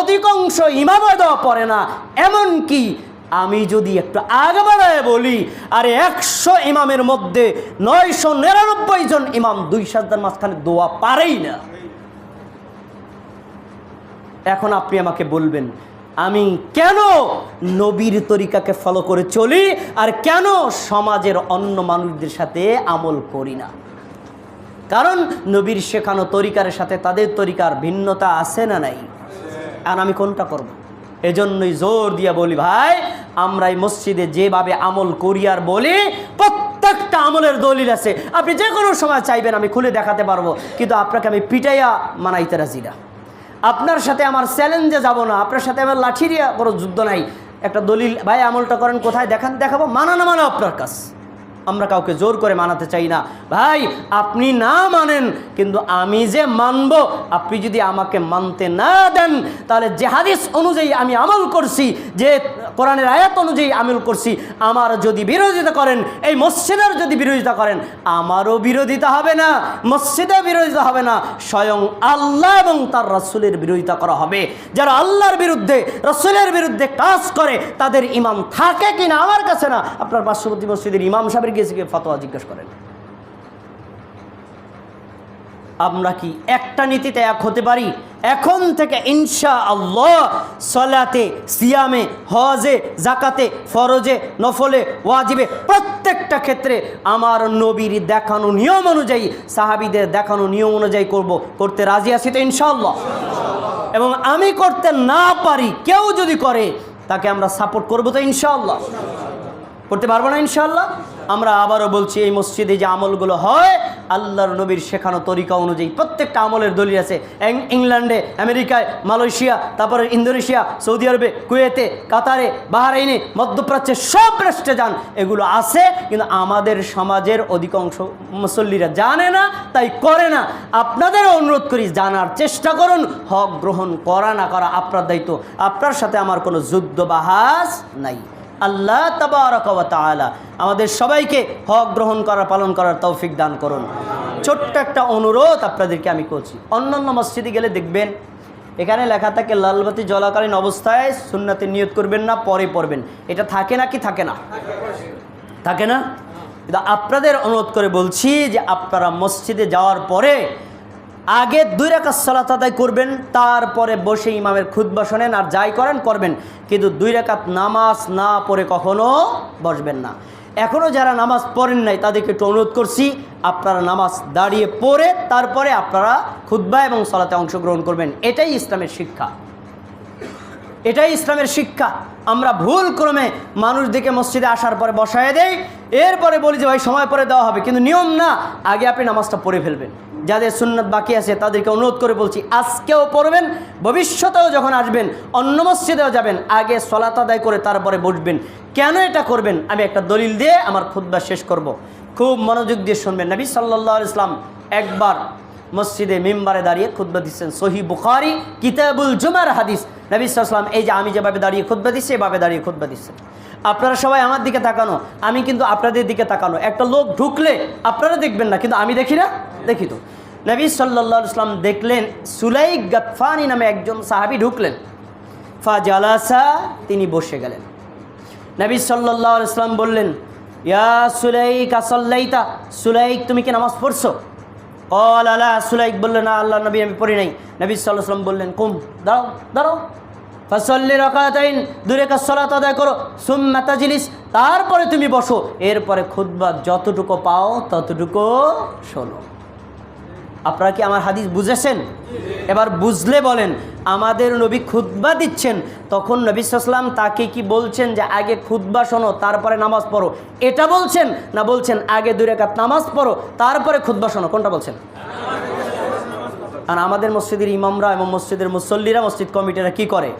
অধিকাংশ ইমামও দেওয়া পড়ে না। এমন কি আমি যদি একটু আগে বাড়ায় বলি, আর একশো ইমামের মধ্যে নয়শো নিরানব্বই জন ইমাম দুই সাজদার মাঝখানে দোয়া পারেই না। এখন আপনি আমাকে বলবেন, আমি কেন নবীর তরিকাকে ফলো করে চলি, আর কেন সমাজের অন্য মানুষদের সাথে আমল করি না? কারণ নবীর শেখানো তরিকার সাথে তাদের তরিকার ভিন্নতা আছে না নাই? আর আমি কোনটা করব। এজন্যই জোর দিয়ে বলি, ভাই, আমরা এই মসজিদে যেভাবে আমল করি আর বলি, প্রত্যেকটা আমলের দলিল আছে। আপনি যে কোনো সময় চাইবেন আমি খুলে দেখাতে পারব। কিন্তু আপনাকে আমি পিটাইয়া মানাইতে রাজি না। আপনার সাথে আমার চ্যালেঞ্জে যাব না। আপনার সাথে আমার লাঠি দিয়ে কোনো যুদ্ধ নাই। একটা দলিল, ভাই, আমলটা করেন, কোথায়? দেখান, দেখাবো। মানা না মানা আপনার কাছ আমরা কাউকে জোর করে মানাতে চাই না। ভাই, আপনি না মানেন, কিন্তু আমি যে মানব, আপনি যদি আমাকে মানতে না দেন, তাহলে যে হাদিস অনুযায়ী আমি আমল করছি, যে কোরআনের আয়াত অনুযায়ী আমিল করছি। আমার যদি বিরোধিতা করেন, এই মসজিদের যদি বিরোধিতা করেন, আমারও বিরোধিতা হবে না, মসজিদে বিরোধিতা হবে না। স্বয়ং আল্লাহ এবং তার রসুলের বিরোধিতা করা হবে। যারা আল্লাহর বিরুদ্ধে, রসুলের বিরুদ্ধে কাজ করে, তাদের ইমাম থাকে কি না আমার কাছে না, আপনার পার্শ্ববর্তী মসজিদের ইমাম সাহেবের গিয়ে ফতোয়া জিজ্ঞেস করেন। আমরা কি একটা নীতিতে এক হতে পারি? এখন থেকে ইনশা আল্লাহ সলাতে, সিয়ামে, হজে জাকাতে ফরজে, নফলে, ওয়াজিবে প্রত্যেকটা ক্ষেত্রে আমার নবীর দেখানো নিয়ম অনুযায়ী, সাহাবিদের দেখানো নিয়ম অনুযায়ী করব। করতে রাজি আছি তো ইনশাআল্লাহ? এবং আমি করতে না পারি, কেউ যদি করে, তাকে আমরা সাপোর্ট করব তো ইনশাআল্লাহ? করতে পারব না ইনশাআল্লাহ? আমরা আবারও বলছি, এই মসজিদে যে আমলগুলো হয় আল্লাহর নবীর শেখানো তরিকা অনুযায়ী প্রত্যেকটা আমলের দলিল আছে। ইংল্যান্ডে, আমেরিকায়, মালয়েশিয়া, তারপরে ইন্দোনেশিয়া, সৌদি আরবে, কুয়েতে, কাতারে, বাহারাইনে, মধ্যপ্রাচ্যে সব রাষ্ট্রে যান। এগুলো আছে, কিন্তু আমাদের সমাজের অধিকাংশ মুসল্লিরা জানে না, তাই করে না। আপনাদের অনুরোধ করি, জানার চেষ্টা করুন, হক গ্রহণ করা না করা আপনার দায়িত্ব। আপনার সাথে আমার কোনো যুদ্ধ বাহাস নাই। আল্লাহ তালা আমাদের সবাইকে হক গ্রহণ করার পালন করার তৌফিক দান করুন। ছোট্ট একটা অনুরোধ আপনাদেরকে আমি করছি। অন্যান্য মসজিদে গেলে দেখবেন, এখানে লেখা থাকে, লালবাতি জলাকালীন অবস্থায় সুন্নাতে নিয়ত করবেন না, পরে পড়বেন। এটা থাকে না কি থাকে না? থাকে না? আপনাদের অনুরোধ করে বলছি যে আপনারা মসজিদে যাওয়ার পরে আগে দুই রাকাত সালাত আদায় করবেন, তারপরে বসে ইমামের খুদ্া শোনেন আর যাই করেন, করবেন। কিন্তু দুই রাকাত নামাজ না পড়ে কখনো বসবেন না। এখনও যারা নামাজ পড়েন নাই, তাদেরকে একটু অনুরোধ করছি, আপনারা নামাজ দাঁড়িয়ে পড়ে, তারপরে আপনারা খুদ্া এবং সলাতে অংশগ্রহণ করবেন। এটাই ইসলামের শিক্ষা। এটাই ইসলামের শিক্ষা। আমরা ভুল ক্রমে মানুষ দিকে মসজিদে আসার পরে বসায় দেই, এরপরে বলি যে, ভাই, সময় পরে দেওয়া হবে। কিন্তু নিয়ম না, আগে আপনি নামাজটা পড়ে ফেলবেন। যাদের সুন্নত বাকি আছে, তাদেরকে অনুরোধ করে বলছি, আজকেও পড়বেন, ভবিষ্যতেও যখন আসবেন, অন্য মসজিদেও যাবেন, আগে সলাত আদায় করে তারপরে বসবেন। কেন এটা করবেন? আমি একটা দলিল দিয়ে আমার খুদ্া শেষ করব। খুব মনোযোগ দিয়ে শুনবেন। নবী সাল্লাহ ইসলাম একবার মসজিদে মেম্বারে দাঁড়িয়ে খুদ্া দিচ্ছেন। সহি বুখারি, কিতাবুল জুমার হাদিস। নবী এই যে আমি যেভাবে দাঁড়িয়ে খুদ্া দিচ্ছি, এভাবে দাঁড়িয়ে খুদ্া দিচ্ছেন। আপনারা সবাই আমার দিকে তাকানো, আমি কিন্তু আপনাদের দিকে তাকানো। একটা লোক ঢুকলে আপনারা দেখবেন না, কিন্তু আমি দেখি না? দেখি তো। নবী সাল্লা ইসলাম দেখলেন সুলাই গাতফানি নামে একজন সাহাবি ঢুকলেন। ফা জালাসা তিনি বসে গেলেন। নবী সাল্লাহ ইসলাম বললেন, ইয়া সুলাইক আসল্লাইতা সুলাইক, তুমি কি নামাজ পড়ছো? অল আলা সুলাইক বললেন, না আল্লাহ নবী আমি পড়ি নাই। নবী সাল্লাম বললেন, কুম, দাঁড়াও দাঁড়াও। ফসল্লি রকাতাইন, দূরে কাজ সলাত আদায় করো সুম সুম্মা জিনিস তারপরে তুমি বসো। এরপরে খুদ্া যতটুকু পাও, ততটুকু শোনো। আপনারা কি আমার হাদিস বুঝেছেন? এবার বুঝলে বলেন, আমাদের নবী খুদ্া দিচ্ছেন, তখন নবী সাল্লাম তাকে কি বলছেন যে, আগে খুদ্া শোনো, তারপরে নামাজ পড়ো। এটা বলছেন না বলছেন, আগে দুই রেখাত নামাজ পড়ো, তারপরে খুদ্া শোনো? কোনটা বলছেন? আর আমাদের মসজিদের ইমামরা এবং মসজিদের মুসল্লিরা মসজিদ কমিটিরা কি করে?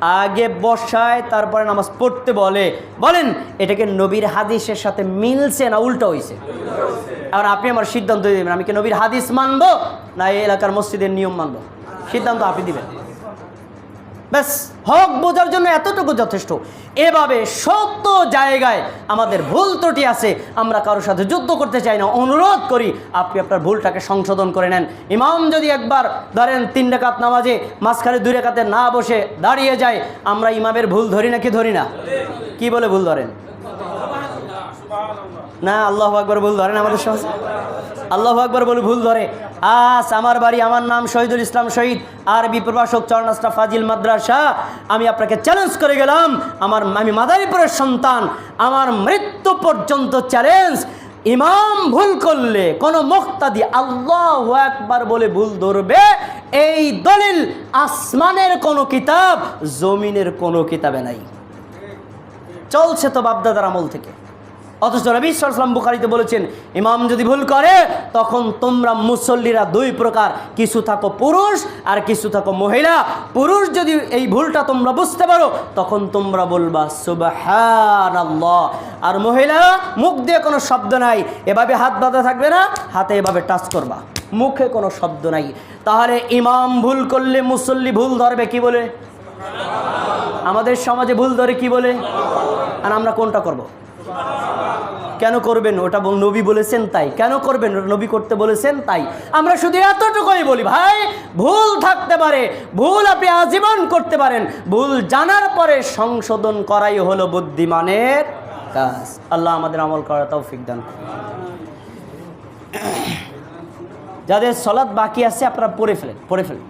আগে বসায়, তারপরে নামাজ পড়তে বলে। বলেন, এটাকে নবীর হাদিসের সাথে মিলছে না উল্টো হয়েছে আর আপনি আমার সিদ্ধান্ত দেবেন, আমি কি নবীর হাদিস মানবো, না এই এলাকার মসজিদের নিয়ম মানবো? সিদ্ধান্ত আপনি দিবেন। ব্যাস, হক বোঝার জন্য এতটুকু যথেষ্ট। এভাবে শত জায়গায় আমাদের ভুল ত্রুটি আছে, আমরা কারোর সাথে যুদ্ধ করতে চাই না। অনুরোধ করি, আপনি আপনার ভুলটাকে সংশোধন করে নেন। ইমাম যদি একবার ধরেন তিন রেখাত নামাজে মাঝখানে দুই রেখাতে না বসে দাঁড়িয়ে যায়, আমরা ইমামের ভুল ধরি না কি ধরি না? কি বলে ভুল ধরেন? না, আল্লাহ আকবর ভুল ধরেন আমাদের সমাজ আল্লাহ আকবর বলে ভুল ধরে। আস, আমার বাড়ি, আমার নাম শহীদুল ইসলাম শহীদ। আরবি প্রভাষক চরণাস্তা ফাজিল মাদ্রাসা। আমি আপনাকে চ্যালেঞ্জ করে গেলাম, আমার, আমি মাদারীপুরের সন্তান। আমার মৃত্যু পর্যন্ত চ্যালেঞ্জ ইমাম ভুল করলে, কোন মুক্তাদি আল্লাহ একবার বলে ভুল ধরবে। এই দলিল আসমানের কোনো কিতাব, জমিনের কোনো কিতাবে নাই। চলছে তো বাপদাদার আমল থেকে। অথচ রবি ইসলাম বুখারিতে বলেছেন, ইমাম যদি ভুল করে, তখন তোমরা মুসল্লিরা দুই প্রকার, কিছু থাকো পুরুষ আর কিছু থাকো মহিলা। পুরুষ যদি এই ভুলটা তোমরা বুঝতে পারো, তখন তোমরা বলবা সুবাহান আর মহিলা, মুখ দিয়ে কোনো শব্দ নাই, এভাবে হাত বাঁধা থাকবে না, হাতে এভাবে টাচ করবা। মুখে কোনো শব্দ নাই। তাহলে ইমাম ভুল করলে মুসল্লি ভুল ধরবে কি বলে? আমাদের সমাজে ভুল ধরে কি বলে? আর আমরা কোনটা করব। কেন করবেন? ওটা নবী বলেছেন তাই। কেন করবেন? নবী করতে বলেছেন তাই। আমরা শুধু এতটুকুই বলি, ভাই, ভুল থাকতে পারে, ভুল আপনি আজীবন করতে পারেন, ভুল জানার পরে সংশোধন করাই হলো বুদ্ধিমানের কাজ। আল্লাহ আমাদের আমল করা তৌফিক দান যাদের সলাৎ বাকি আছে, আপনারা পড়ে ফেলেন পড়ে ফেলেন।